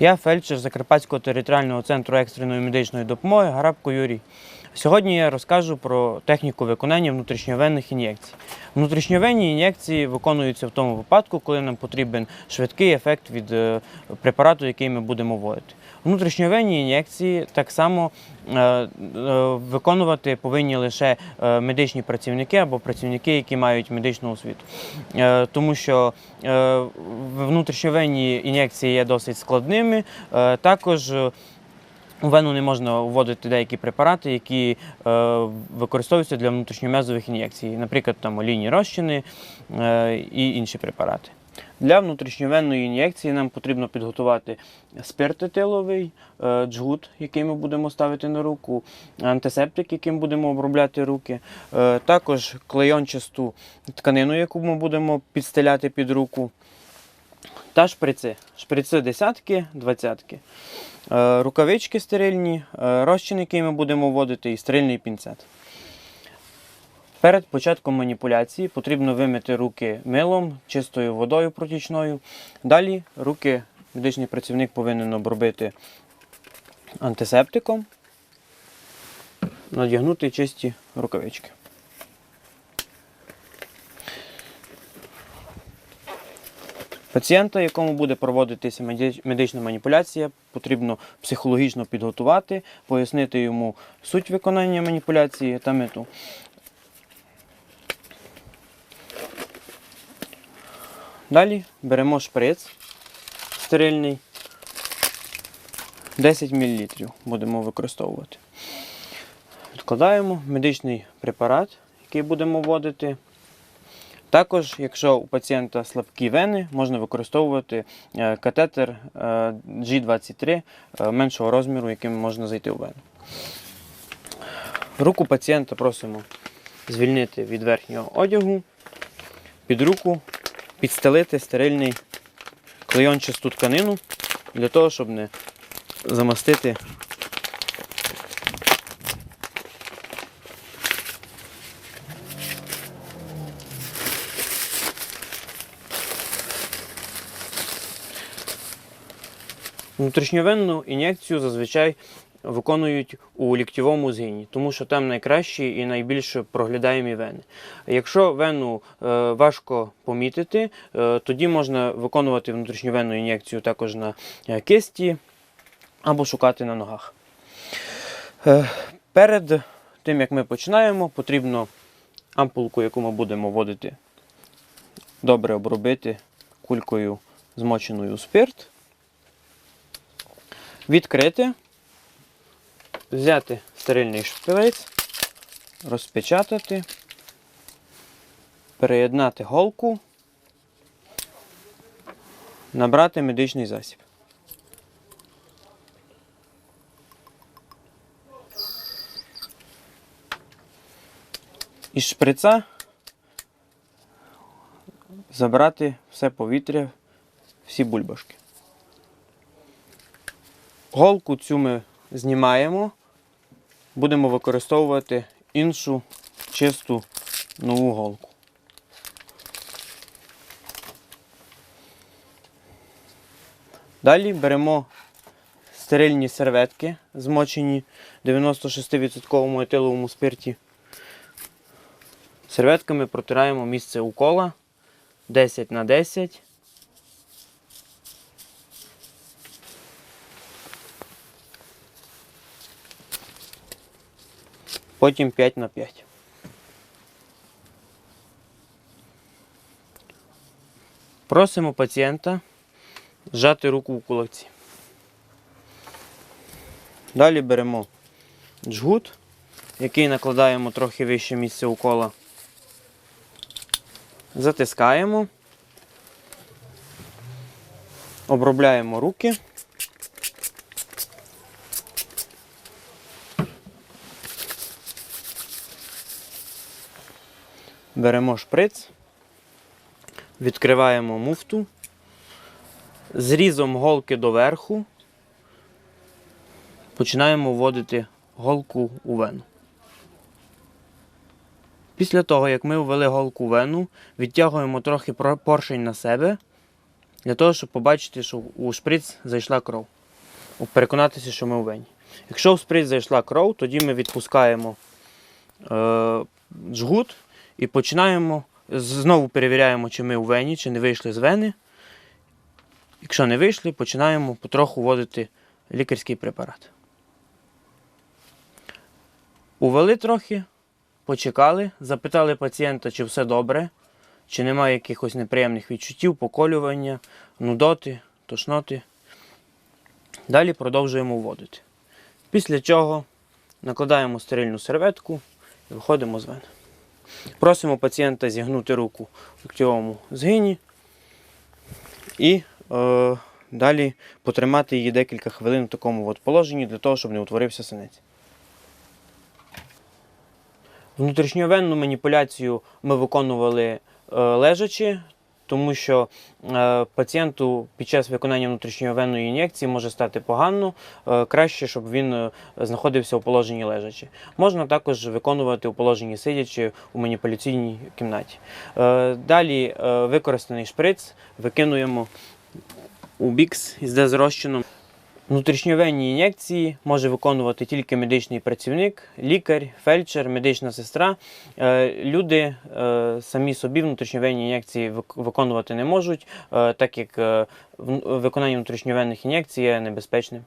Я фельдшер Закарпатського територіального центру екстреної медичної допомоги Гарабко Юрій. Сьогодні я розкажу про техніку виконання внутрішньовенних ін'єкцій. Внутрішньовенні ін'єкції виконуються в тому випадку, коли нам потрібен швидкий ефект від е, препарату, який ми будемо вводити. Внутрішньовенні ін'єкції так само е, е, виконувати повинні лише медичні працівники або працівники, які мають медичну освіту. Тому що внутрішньовенні ін'єкції є досить складними. Також у вену не можна вводити деякі препарати, які е, використовуються для внутрішньом'язових ін'єкцій, наприклад, там олійні розчини е, і інші препарати. Для внутрішньовенної ін'єкції нам потрібно підготувати спирт етиловий, е, джгут, який ми будемо ставити на руку, антисептик, яким будемо обробляти руки, е, також клейончасту тканину, яку ми будемо підстеляти під руку, та шприци. Шприци десятки, двадцятки. Е, Рукавички стерильні, е, розчин, який ми будемо вводити, і стерильний пінцет. Перед початком маніпуляції потрібно вимити руки милом, чистою водою протічною. Далі руки медичний працівник повинен обробити антисептиком, надягнути чисті рукавички. Пацієнта, якому буде проводитися медична маніпуляція, потрібно психологічно підготувати, пояснити йому суть виконання маніпуляції та мету. Далі беремо шприц стерильний, 10 мл будемо використовувати. Відкладаємо медичний препарат, який будемо вводити. Також, якщо у пацієнта слабкі вени, можна використовувати е, катетер е, G23 е, меншого розміру, яким можна зайти у вену. Руку пацієнта просимо звільнити від верхнього одягу, під руку підстелити стерильний клейончасту тканину для того, щоб не замастити Внутрішньовенну ін'єкцію зазвичай виконують у ліктьовому згині, тому що там найкращі і найбільш проглядаємі вени. Якщо вену е, важко помітити, е, тоді можна виконувати внутрішньовенну ін'єкцію також на е, кисті або шукати на ногах. Перед тим як ми починаємо, потрібно ампулку, яку ми будемо вводити, добре обробити кулькою змоченою у спирт відкрити, взяти стерильний шприц, розпечатати, переєднати голку, набрати медичний засіб. Із шприца забрати все повітря, всі бульбашки. Голку цю ми знімаємо, будемо використовувати іншу чисту нову голку. Далі беремо стерильні серветки, змочені в 96% етиловому спирті. Серветками протираємо місце укола 10 на 10 потім 5 на 5. Просимо пацієнта зжати руку у кулаці. Далі беремо джгут, який накладаємо трохи вище місце укола. Затискаємо, обробляємо руки. Беремо шприц, відкриваємо муфту, зрізом голки доверху, починаємо вводити голку у вену. Після того, як ми ввели голку в вену, відтягуємо трохи поршень на себе для того, щоб побачити, що у шприц зайшла кров. Переконатися, що ми у вені. Якщо в шприц зайшла кров, тоді ми відпускаємо е, жгут і починаємо. Знову перевіряємо, чи ми у вені, чи не вийшли з вени. Якщо не вийшли, починаємо потроху вводити лікарський препарат. Увели трохи, почекали, запитали пацієнта, чи все добре, чи немає якихось неприємних відчуттів, поколювання, нудоти, тошноти. Далі продовжуємо вводити. Після чого накладаємо стерильну серветку і виходимо з вени. Просимо пацієнта зігнути руку в ліктьовому згині і е, далі потримати її декілька хвилин в такому от положенні для того, щоб не утворився синець. Внутрішньовенну маніпуляцію ми виконували е, лежачи, тому що е, пацієнту під час виконання внутрішньовенної ін'єкції може стати погано, е, краще, щоб він е, знаходився у положенні лежачі. Можна також виконувати у положенні сидячи у маніпуляційній кімнаті. Далі використаний шприц викинуємо у бікс із дезрозчином. Внутрішньовенні ін'єкції може виконувати тільки медичний працівник, лікар, фельдшер, медична сестра. Е, Люди е, самі собі внутрішньовенні ін'єкції виконувати не можуть, е, так як виконання внутрішньовенних ін'єкцій є небезпечним.